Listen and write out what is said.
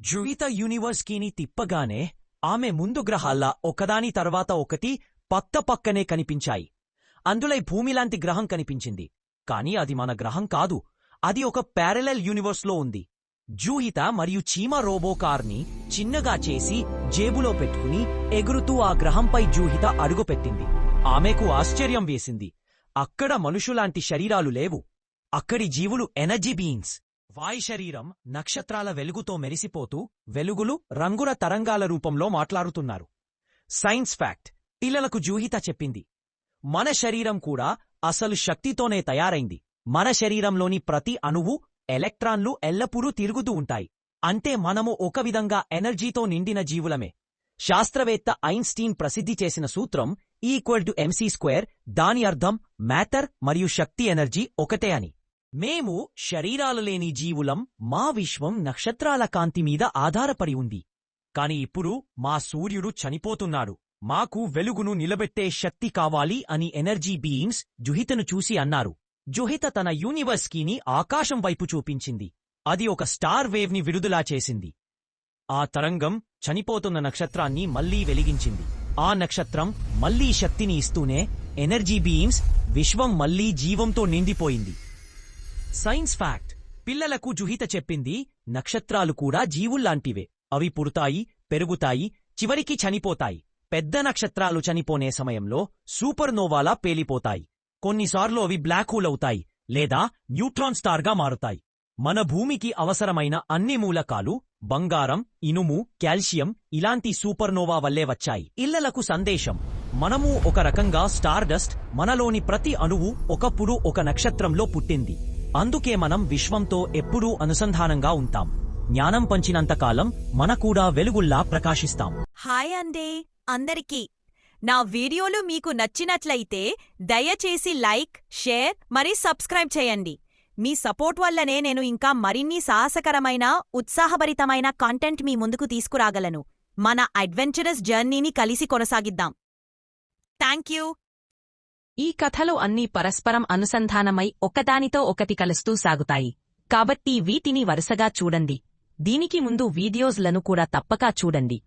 జుయిత యూనివర్స్కీని తిప్పగానే ఆమె ముందు గ్రహాల్లా ఒకదాని తర్వాత ఒకటి పక్క పక్కనే కనిపించాయి. అందులో భూమిలాంటి గ్రహం కనిపించింది. కాని అది మన గ్రహం కాదు. అది ఒక ప్యారలల్ యూనివర్స్లో ఉంది. జూహిత మరియు చీమ రోబో కార్ని చిన్నగా చేసి జేబులో పెట్టుకుని ఎగురుతూ ఆ గ్రహంపై జూహిత అడుగుపెట్టింది. ఆమెకు ఆశ్చర్యం వేసింది. అక్కడ మనుషులాంటి శరీరాలు లేవు. అక్కడి జీవులు ఎనర్జీ బీయింగ్స్. వాయు శరీరం నక్షత్రాల వెలుగుతో మెరిసిపోతూ వెలుగులు రంగుల తరంగాల రూపంలో మాట్లాడుతున్నారు. సైన్స్ ఫ్యాక్ట్ పిల్లలకు జూహిత చెప్పింది. మన శరీరం కూడా అసలు శక్తితోనే తయారైంది. మన శరీరంలోని ప్రతి అణువు ఎలక్ట్రాన్లు ఎల్లప్పుడూ తిరుగుతూ ఉంటాయి. అంటే మనము ఒక విధంగా ఎనర్జీతో నిండిన జీవులమే. శాస్త్రవేత్త ఐన్స్టీన్ ప్రసిద్ధి చేసిన సూత్రం ఈక్వల్ టు ఎంసీ స్క్వేర్ దాని అర్థం మ్యాటర్ మరియు శక్తి ఎనర్జీ ఒకటే అని. మేము శరీరాలు లేని జీవులం మా విశ్వం నక్షత్రాల కాంతి మీద ఆధారపడి ఉంది. కాని ఇప్పుడు మా సూర్యుడు చనిపోతున్నాడు. మాకు వెలుగును నిలబెట్టే శక్తి కావాలి అని ఎనర్జీ బీయింగ్స్ జుహితను చూసి అన్నారు. జుహిత తన యూనివర్స్ కీని ఆకాశం వైపు చూపించింది. అది ఒక స్టార్ వేవ్ని విడుదలా చేసింది. ఆ తరంగం చనిపోతున్న నక్షత్రాన్ని మళ్ళీ వెలిగించింది. ఆ నక్షత్రం మళ్ళీ శక్తిని ఇస్తూనే ఎనర్జీ బీయింగ్స్ విశ్వం మళ్ళీ జీవంతో నిండిపోయింది. సైన్స్ ఫ్యాక్ట్ పిల్లలకు జుహిత చెప్పింది నక్షత్రాలు కూడా జీవుల్లాంటివే. అవి పుడతాయి పెరుగుతాయి చివరికి చనిపోతాయి. పెద్ద నక్షత్రాలు చనిపోనే సమయంలో సూపర్ నోవాలా పేలిపోతాయి. కొన్నిసార్లు అవి బ్లాక్ హోల్ అవుతాయి లేదా న్యూట్రాన్ స్టార్గా మారుతాయి. మన భూమికి అవసరమైన అన్ని మూలకాలు బంగారం ఇనుము కాల్షియం ఇలాంటి సూపర్నోవా వల్లే వచ్చాయి. ఇళ్ళలకు సందేశం. మనము ఒక రకంగా స్టార్డస్ట్ మనలోని ప్రతి అణువు ఒకప్పుడు ఒక నక్షత్రంలో పుట్టింది. అందుకే మనం విశ్వంతో ఎప్పుడూ అనుసంధానంగా ఉంటాం. జ్ఞానం పంచినంతకాలం మన కూడా వెలుగుల్లా ప్రకాశిస్తాం. హాయ్ అండి అందరికీ. నా వీడియోలు మీకు నచ్చినట్లయితే దయచేసి లైక్ షేర్ మరి సబ్స్క్రైబ్ చేయండి. మీ సపోర్ట్ వల్లనే నేను ఇంకా మరిన్ని సాహసకరమైన ఉత్సాహభరితమైన కంటెంట్ మీ ముందుకు తీసుకురాగలను. మన అడ్వెంచరస్ జర్నీని కలిసి కొనసాగిద్దాం. Thank you. ఈ కథలు అన్నీ పరస్పరం అనుసంధానమై ఒకదానితో ఒకటి కలుస్తూ సాగుతాయి. కాబట్టి వీటిని వరుసగా చూడండి. దీనికి ముందు వీడియోస్లను కూడా తప్పక చూడండి.